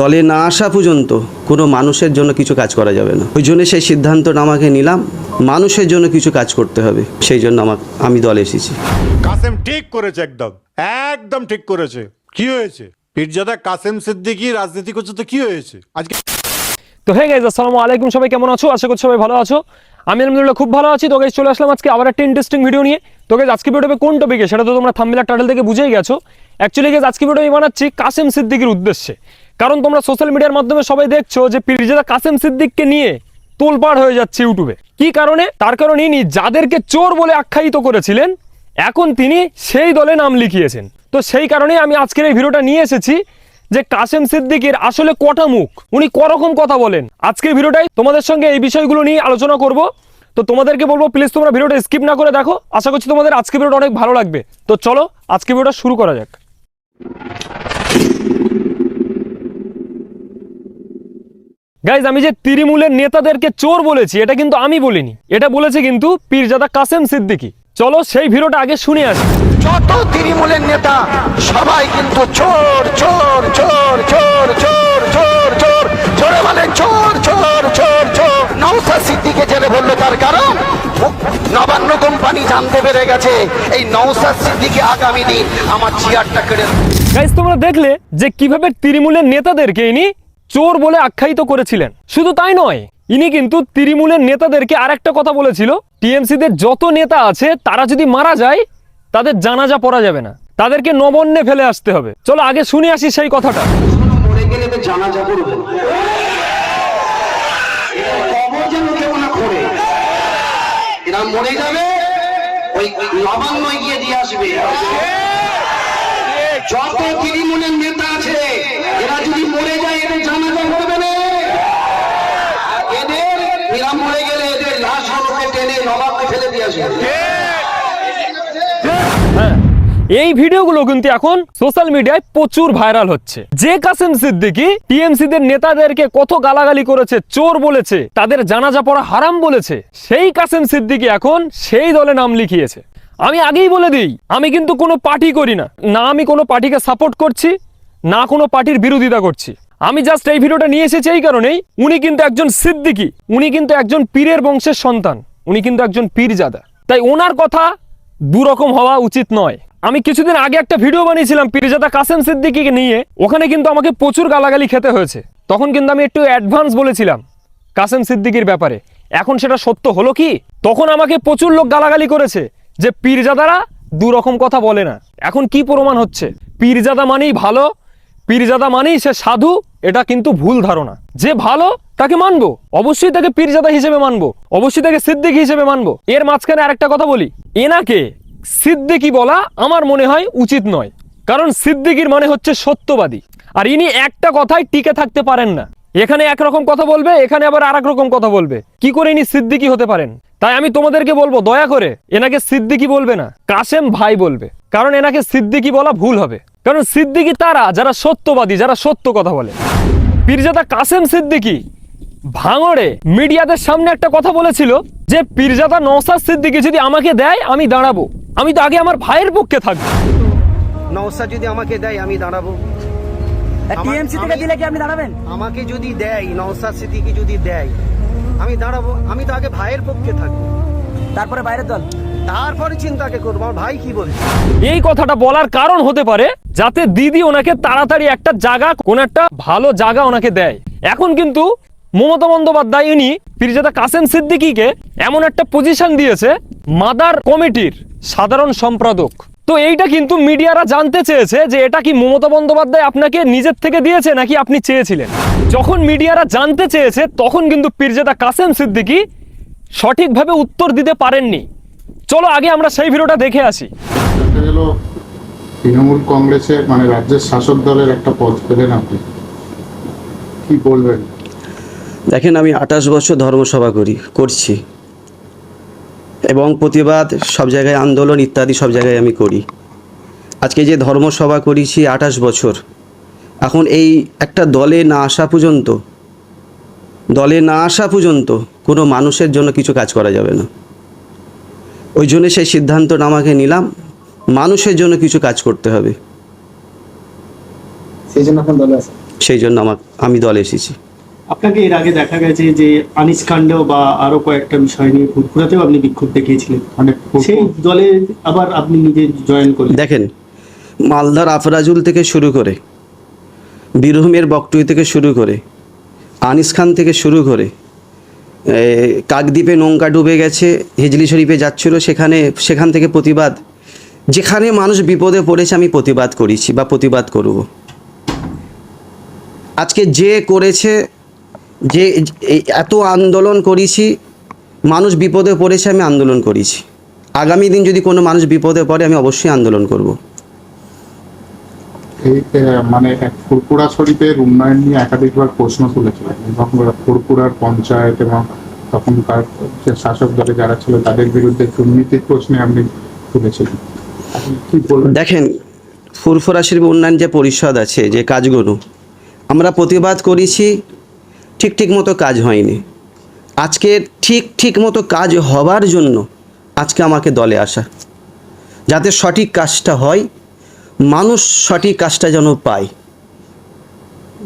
দলে না আসা পর্যন্ত কোনো মানুষের জন্য কিছু কাজ করা যাবে না। ওই জন্য সেই সিদ্ধান্তটা আমাকে নিলাম মানুষের জন্য কিছু কাজ করতে হবে সেই জন্য আমার আমি দলে এসেছি। কাসেম ঠিক করেছে একদম একদম ঠিক করেছে। কি হয়েছে? পীরজাদা কাসেম সিদ্দিকী রাজনীতি করছে তো কি হয়েছে? আজকে তো হে গাইজ আসসালামু আলাইকুম সবাই কেমন আছো? আশা করছি সবাই ভালো আছো। আমি আলহামদুলিল্লাহ খুব ভালো আছি। তো গাইজ চলে আসলাম আজকে আবার একটা ইন্টারেস্টিং ভিডিও নিয়ে। তো গাইজ আজকে ভিডিওতে কোন টপিকে সেটা তো তোমরা থাম্বনেল টাইটেল থেকে বুঝেই গেছো। অ্যাকচুয়ালি গাইজ আজকে ভিডিও আমি বানাচ্ছি কাসেম সিদ্দিকের উদ্দেশ্যে। কারণ তোমরা সোশ্যাল মিডিয়ার মাধ্যমে সবাই দেখছ যে পীরজাদা কাসেম সিদ্দিককে নিয়ে তোলপাড় হয়ে যাচ্ছে ইউটিউবে কি কারণে? তার কারণ ইনি যাদেরকে চোর বলে আখ্যায়িত করেছিলেন, এখন তিনি সেই দলে নাম লিখিয়েছেন। তো সেই কারণে আমি আজকের এই ভিডিওটা নিয়ে এসেছি যে কাসেম সিদ্দিকের আসলে কটা মুখ? উনি করকম কথা বলেন। আজকের ভিডিওটাই তোমাদের সঙ্গে এই বিষয়গুলো নিয়ে আলোচনা করব। তো তোমাদেরকে বলব প্লিজ তোমরা ভিডিওটা স্কিপ না করে দেখো। আশা করছি তোমাদের আজকে ভিডিওটা অনেক ভালো লাগবে। তো চলো আজকে ভিডিওটা শুরু করা যাক। গাইজ আমি যে তৃণমূলের নেতাদেরকে চোর বলেছি এটা কিন্তু আমি বলিনি। এটা বলেছে কিন্তু পীরজাদা কাসেম সিদ্দিকী। চলো সেই ভিডিওটা আগে শুনে আসি। যত তৃণমূলের নেতা সবাই কিন্তু চোর চোর চোর চোর চোর চোর চোর চোরে বলেন চোর চোর চোর চোর। নৌসা সিদ্দিকে জেলে বলল তার কারণ? নবান্ন কোম্পানি জানতে পেরে গেছে এই নৌসা সিদ্দিকে আগামী দিন আমার চেয়ারটা কেড়ে গাইজ তোমরা দেখলে যে কীভাবে তৃণমূলের নেতাদেরকে ইনি চোর বলে আখ্যায়িত করেছিলেন। শুধু তাই নয়, ইনি কিন্তু তৃণমূলের নেতাদেরকে আরেকটা কথা বলেছিল টিএমসিদের যত নেতা আছে, তারা যদি মারা যায়, তাদের জানাজা পড়া যাবে না। তাদেরকে নবন্যে ফেলে আসতে হবে। চলো আগে শুনে আসি সেই কথাটা। যত তৃণমূলের নেতা আছে যদি মরে যায় এদের জানাজা করবে না এদের, এরা মরে গেলে এদের লাশ হলকে টেনে নবাবকে ফেলে দিয়ে হ্যাঁ। এই ভিডিওগুলো কিন্তু এখন সোশ্যাল মিডিয়ায় প্রচুর ভাইরাল হচ্ছে। যে কাসেম সিদ্দিকি টিএমসি দের নেতাদেরকে কত গালাগালি করেছে, চোর বলেছে, তাদের জানাজা পড়া হারাম বলেছে, সেই কাসেম সিদ্দিকি এখন সেই দলে নাম লিখিয়েছে। আমি আগেই বলে দিই, আমি কিন্তু কোনো পার্টি করি না। না, আমি কোনো পার্টিকে সাপোর্ট করছি না কোনো পার্টির বিরোধিতা করছি। আমি জাস্ট এই ভিডিওটা নিয়ে এসেছি এই কারণেই উনি কিন্তু একজন সিদ্দিকি, উনি কিন্তু একজন পীরের বংশের সন্তান, উনি কিন্তু একজন পীরজাদা। তাই ওনার কথা দুরকম হওয়া উচিত নয়। আমি কিছুদিন আগে একটা ভিডিও বানিয়েছিলাম পীরজাদা কাসেম সিদ্দিকিকে নিয়ে, ওখানে কিন্তু আমাকে প্রচুর গালাগালি খেতে হয়েছে। তখন কিন্তু আমি একটু অ্যাডভান্স বলেছিলাম কাসেম সিদ্দিকির ব্যাপারে। এখন সেটা সত্য হলো কি? তখন আমাকে প্রচুর লোক গালাগালি করেছে যে পীরজাদারা দু রকম কথা বলে না। এখন কি প্রমাণ হচ্ছে? পীরজাদা মানেই ভালো পীরজাদা মানেই সে সাধু, এটা কিন্তু ভুল ধারণা। যে ভালো, তাকে মানবো। অবশ্যই তাকে পীরজাদা হিসেবে মানবো। অবশ্যই তাকে সিদ্দিক হিসেবে মানবো। এর মাঝখানে আরেকটা কথা বলি। এনাকে সিদ্দিকি বলা আমার মনে হয় উচিত নয়। কারণ সিদ্দিকির মানে হচ্ছে সত্যবাদী। আর ইনি একটা কথায় টিকে থাকতে পারেন না। এখানে একরকম কথা বলবে, এখানে আবার আর রকম কথা বলবে। কি করে ইনি সিদ্দিকি হতে পারেন? তাই আমি তোমাদেরকে বলব, দয়া করে, এনাকে সিদ্দিকি বলবে না। কাসেম ভাই বলবে। কারণ এনাকে সিদ্দিকি বলা ভুল হবে। কারণ সিদ্দিকি তারা যারা সত্যবাদী যারা সত্য কথা বলে। পীরজাদা কাসেম সিদ্দিকি ভাঙড়ে মিডিয়াদের সামনে একটা কথা বলেছিল যে পীরজাদা নওসাদ সিদ্দিকি যদি আমাকে দেয় আমি দাঁড়াবো। আমি তো আগে আমার ভাইয়ের পক্ষে থাকব। নওসা যদি আমাকে দেয় আমি দাঁড়াবো। টিএমসি থেকে দিলে কি আপনি দাঁড়াবেন? আমাকে যদি দেয় নওসা সিদ্দিকি যদি দেয় আমি দাঁড়াবো। আমি তো আগে ভাইয়ের পক্ষে থাকব। তারপরে বাইরের দল? তারপরে চিন্তাকে করব? আমার ভাই কি বলছে এই কথাটা বলার কারণ হতে পারে যাতে দিদি ওনাকে তাড়াতাড়ি একটা জায়গা, কোন একটা ভালো জায়গা ওনাকে দেয়। এখন কিন্তু মমতা বন্দ্যোপাধ্যায় ইনি পীরজাদা কাসেম সিদ্দিকীকে এমন একটা পজিশন দিয়েছে, মাদার কমিটির সাধারণ সম্পাদক। তো এইটা কিন্তু মিডিয়ারা জানতে চেয়েছে যে এটা কি মমতা বন্দ্যোপাধ্যায় আপনাকে নিজের থেকে দিয়েছে নাকি আপনি চেয়েছিলেন? যখন মিডিয়ারা জানতে চেয়েছে, তখন কিন্তু পীরজাদা কাসেম সিদ্দিকী সঠিকভাবে উত্তর দিতে পারেননি। চলো আগে আমরা সেই ভিডিওটা দেখে আসি। তৃণমূল কংগ্রেসের মানে রাজ্যের শাসক দলের একটা পদ পেলেন আপনি। কি বলবেন? দেখেন, আমি আঠাশ বছর ধর্মসভা করি, করছি। এবং প্রতিবাদ সব জায়গায়, আন্দোলন ইত্যাদি সব জায়গায় আমি করি। আজকে যে ধর্মসভা করেছি আঠাশ বছর, এখন এই একটা দলে না আসা পর্যন্ত, দলে না আসা পর্যন্ত কোনো মানুষের জন্য কিছু কাজ করা যাবে না। ওই জন্য সেই সিদ্ধান্তটা আমাকে নিলাম। মানুষের জন্য কিছু কাজ করতে হবে। সেই জন্য এখন দলে আছে সেই জন্য আমার আমি দলে এসেছি। আপনাকে এর আগে দেখা গেছে যে আনিস কাণ্ডেও বা আরও কয়েকটা বিষয় নিয়ে ফুরফুরাতেও আপনি বিক্ষোভ দেখিয়েছিলেন। মানে সেই দলে আবার আপনি নিজে জয়েন করলেন। দেখেন মালদার আফরাজুল থেকে শুরু করে বীরভূমের বকটুই থেকে শুরু করে আনিস খান থেকে শুরু করে কাকদ্বীপে নৌকা ডুবে গেছে হিজলি শরীফে যাচ্ছিল সেখানে সেখান থেকে প্রতিবাদ যেখানে মানুষ বিপদে পড়েছে, আমি প্রতিবাদ করেছি বা প্রতিবাদ করব। আজকে যে করেছে, যে এত আন্দোলন করেছি, মানুষ বিপদে পড়েছে, আমি আন্দোলন করেছি। আগামী দিন যদি কোনো মানুষ বিপদে পড়ে, আমি অবশ্যই আন্দোলন করব। এই মানে ফুরপুরা শরীফের উন্নয়ন নিয়ে একাধিকবার প্রশ্ন তুলেছিলেন এবং ফুরপুরার পঞ্চায়েত এবং তখনকার শাসক দলে যারা ছিল, তাদের বিরুদ্ধে দুর্নীতির প্রশ্নে আপনি তুলেছিলেন। দেখেন ফুরফুরা শিল্প উন্নয়ন যে পরিষদ আছে যে কাজগুলো আমরা প্রতিবাদ করেছি ঠিক ঠিক মতো কাজ হয়নি। আজকে ঠিক ঠিক মতো কাজ হবার জন্য আজকে আমাকে দলে আসা। যাতে সঠিক কাজটা হয় মানুষ সঠিক কাজটা যেন পায়।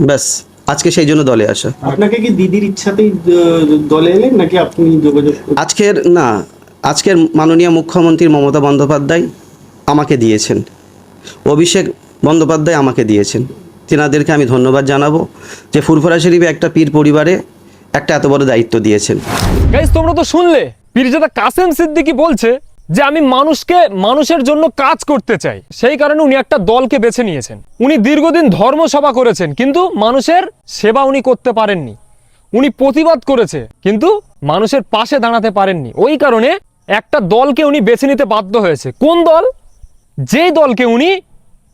ব্যাস আজকে সেই জন্য দলে আসা। আপনাকে কি দিদির ইচ্ছাতেই দলে এলেন নাকি আপনি যোগাযোগ আজকের না আজকের মাননীয় মুখ্যমন্ত্রী মমতা বন্দ্যোপাধ্যায় আমাকে দিয়েছেন। অভিষেক বন্দ্যোপাধ্যায় আমাকে দিয়েছেন। তেনাদেরকে আমি ধন্যবাদ জানাব যে ফুরফুরা শরীফে একটা পীর পরিবারে একটা এত বড় দায়িত্ব দিয়েছেন। তোমরা তো শুনলে, পীরজাদা কাসেম সিদ্দিকি বলছে যে, আমি মানুষকে, মানুষের জন্য কাজ করতে চাই। সেই কারণে উনি একটা দলকে বেছে নিয়েছেন। উনি দীর্ঘদিন ধর্মসভা করেছেন, কিন্তু মানুষের সেবা উনি করতে পারেননি। উনি প্রতিবাদ করেছে, কিন্তু মানুষের পাশে দাঁড়াতে পারেননি। ওই কারণে একটা দলকে উনি বেছে নিতে বাধ্য হয়েছে। কোন দল? যেই দলকে উনি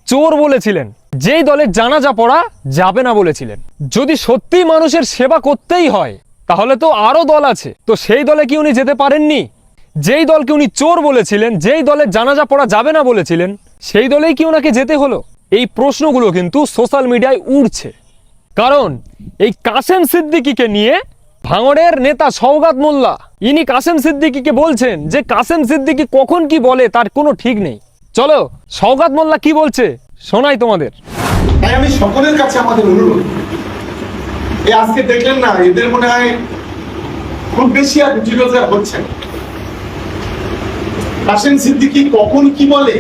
চোর বলেছিলেন, যেই দলের জানাজা পড়া যাবে না বলেছিলেন। যদি সত্যি মানুষের সেবা করতেই হয়, তাহলে তো আরও দল আছে। তো সেই দলে কি উনি যেতে পারেননি? যেই দলকে উনি চোর বলেছিলেন, যেই দলের জানাজা পড়া যাবে না বলেছিলেন, সেই দলেই কি ওনাকে যেতে হলো? এই প্রশ্নগুলো কিন্তু সোশ্যাল মিডিয়ায় উড়ছে। কারণ এই কাসেম সিদ্দিকিকে নিয়ে ভাঙড়ের নেতা সৌগাত মোল্লা, ইনি কাসেম সিদ্দিকিকে বলছেন যে কাসেম সিদ্দিকি কখন কি বলে তার কোনো ঠিক নেই। চলো সৌগাত মোল্লা কি বলছে? শোনাই তোমাদের। তাই আমি সকলের কাছে আমাদের অনুরোধ। এই আজকে দেখলেন না এদের মনে হয় খুব বেশি আর রুটি রোজগার হচ্ছে না। কাশেম সিদ্দিকি কখন কি বলে?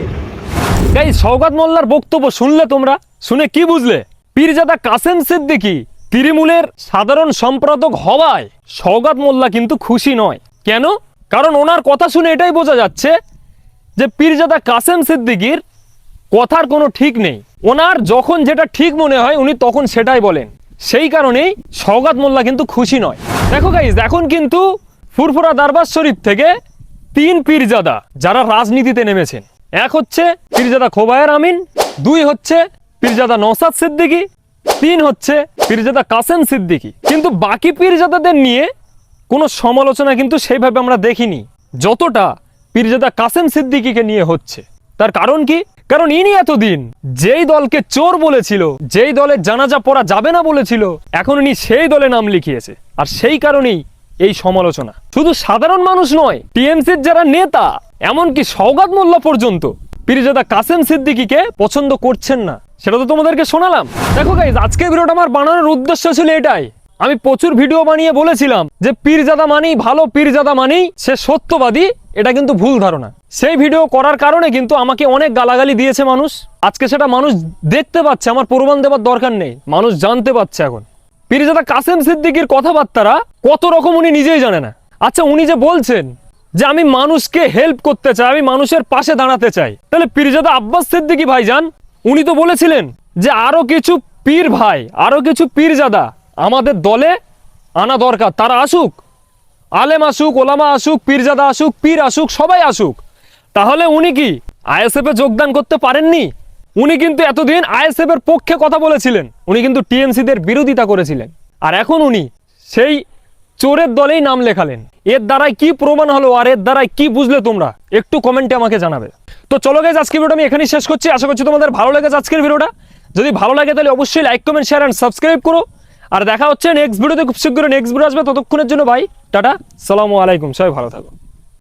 এই সৌগাত মোল্লার বক্তব্য শুনলে তোমরা? শুনে কি বুঝলে? পীরজাদা কাসেম সিদ্দিকি তৃণমূলের সাধারণ সম্পাদক হওয়ায় সৌগাত মোল্লা কিন্তু খুশি নয়। কেন? কারণ ওনার কথা শুনে এটাই বোঝা যাচ্ছে যে পীরজাদা কাসেম সিদ্দিকির কথার কোনো ঠিক নেই। ওনার যখন যেটা ঠিক মনে হয়, উনি তখন সেটাই বলেন। সেই কারণেই সৌগাত মোল্লা কিন্তু খুশি নয়। দেখো গাইজ এখন কিন্তু ফুরফুরা দরবার শরীফ থেকে তিন পীরজাদা যারা রাজনীতিতে নেমেছেন। এক হচ্ছে পীরজাদা খোবায়ের আমিন, দুই হচ্ছে পীরজাদা নৌসাদ সিদ্দিকী, তিন হচ্ছে পীরজাদা কাসেম সিদ্দিকি। কিন্তু বাকি পীরজাদাদের নিয়ে কোনো সমালোচনা কিন্তু সেইভাবে আমরা দেখিনি। যতটা পীরজাদা কাসেম সিদ্দিকীকে নিয়ে হচ্ছে। তার কারণ কি? কারণ ইনি এতদিন যেই দলকে চোর বলেছিল, যেই দলের জানাজা পড়া যাবে না বলেছিল, এখন ইনি সেই দলে নাম লিখিয়েছে। আর সেই কারণেই এই সমালোচনা। শুধু সাধারণ মানুষ নয়, টিএমসির যারা নেতা, এমনকি সৌগাত মোল্লা পর্যন্ত পীরজাদা কাসেম সিদ্দিকীকে পছন্দ করছেন না। সেটা তো তোমাদেরকে শোনালাম। দেখো গাইজ আজকের ভিডিওটা আমার বানানোর উদ্দেশ্য ছিল এটাই। আমি প্রচুর ভিডিও বানিয়ে বলেছিলাম যে পীরজাদা মানেই ভালো, পীরজাদা মানেই সে সত্যবাদী। এটা কিন্তু ভুল ধারণা। সেই ভিডিও করার কারণে কিন্তু আমাকে অনেক গালাগালি দিয়েছে মানুষ। আজকে সেটা মানুষ দেখতে পাচ্ছে, আমার প্রমাণ দেওয়ার দরকার নেই। মানুষ জানতে পারছে এখন। পীরজাদা কাসেম সিদ্দিকির কথাবার্তারা কত রকম উনি নিজেই জানে না। আচ্ছা উনি যে বলছেন যে আমি মানুষকে হেল্প করতে চাই, আমি মানুষের পাশে দাঁড়াতে চাই। তাহলে পীরজাদা আব্বাস সিদ্দিকি ভাইজান, উনি তো বলেছিলেন যে আরও কিছু পীর ভাই, আরও কিছু পীরজাদা আমাদের দলে আনা দরকার, তারা আসুক। আলেম আসুক, ওলামা আসুক, পীরজাদা আসুক, পীর আসুক, সবাই আসুক। তাহলে উনি কি, আইএসএফ যোগদান করতে পারেননি? উনি কিন্তু এতদিন আইএসএফ এর পক্ষে কথা বলেছিলেন। উনি কিন্তু টিএমসিদের বিরোধিতা করেছিলেন। আর এখন উনি সেই চোরের দলেই নাম লেখালেন। এর দ্বারাই কি প্রমাণ হলো আর এর দ্বারাই কি বুঝলে তোমরা? একটু কমেন্টে আমাকে জানাবে। তো চলো গেছে আজকের ভিডিওটা আমি এখানেই শেষ করছি। আশা করছি তোমাদের ভালো লেগেছে আজকের ভিডিওটা। যদি ভালো লাগে তাহলে অবশ্যই like comment share and subscribe করো। আর দেখা হচ্ছে নেক্সট ভিডিওতে খুব শীঘ্রই নেক্সট ভিডিও আসবে, ততক্ষণের জন্য ভাই, টাটা, সালামু আলাইকুম, সবাই ভালো থাকো।